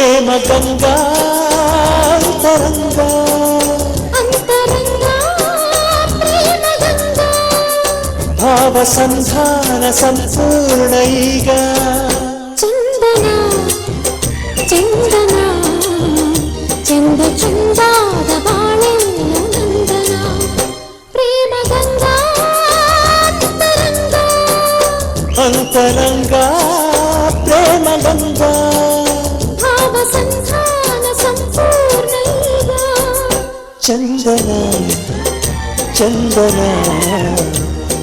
ప్రేమ గంగా అంతరంగా. భావ సంధాన సంపూర్ణైగా చందన చందన చంద చందాద ప్రేమ గంగా అంతరంగా ప్రేమ గంగా. చందన చందన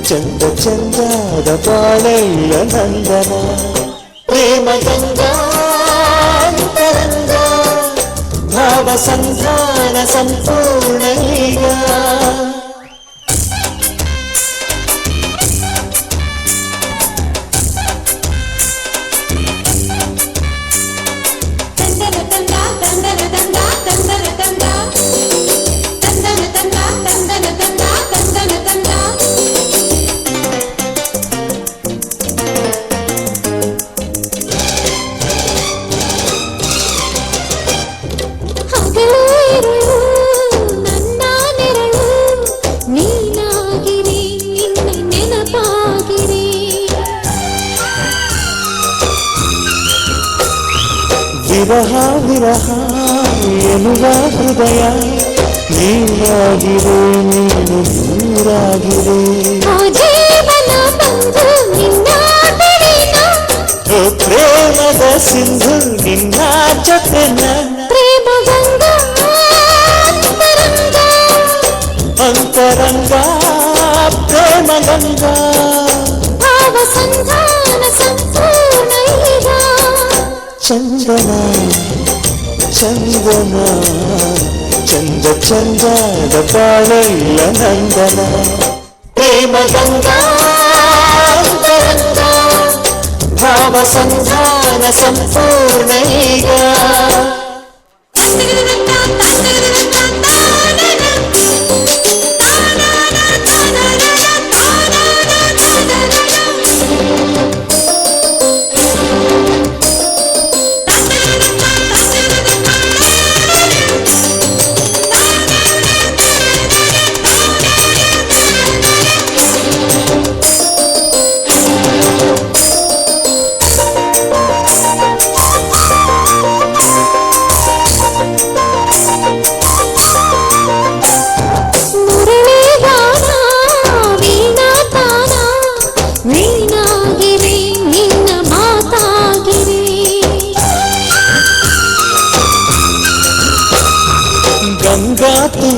చంద చందాద బాళయ్య నందన. ప్రేమ గంగా భావ సంధాన సంపూర్ణ ವಿರಹ ವಿರಹ ಎನ್ನುವ ಹೃದಯ ನೀನಾಗಿರೆ ನೀನು ನೀರಾಗಿರೆ ಆ ಜೀವನ ಬಂದು ನಿನ್ನ ಬಿಡಿನ ಓ ಪ್ರೇಮದ ಸಿಂಧು ನಿನ್ನ ಜೊತೆ ನನ್ನ ಪ್ರೇಮ ಗಂಗಾ ಅಂತರಂಗ ಅಂತರಂಗ చందన చందన చంద చందద పాళల్ల నందన. ప్రేమ గంగా భావ సంధాన సంపూర్ణగా.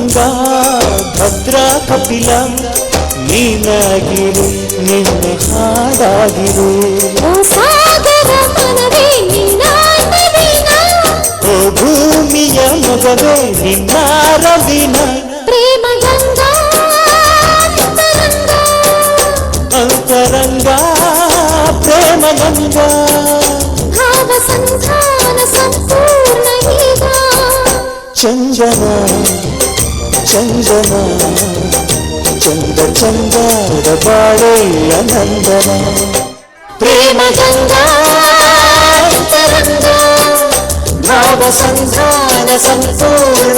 ತುಂಗಾ ಭದ್ರಾ ಕಪಿಲ ನೀನಾಗಿರು ನಿನ್ನ ಹಾಡಾಗಿರು ಓ ಸಾಗರ ಮನವೇ ನಿನ್ನ ನದಿನ ಓ ಭೂಮಿಯ ಮಗವೇ ನಿನ್ನ ರವಿನ ಪ್ರೇಮ ಗಂಗಾ ಅಂತರಂಗ ಪ್ರೇಮ ಗಂಗಾ ಭಾವ ಸಂಧಾನ ಸಂಪೂರ್ಣ ಈಗ ಚಂದನ చందన చంద చందాడ బాడయ్య నందన. ప్రేమ గంగా భావ సంధాన సంపూర్ణ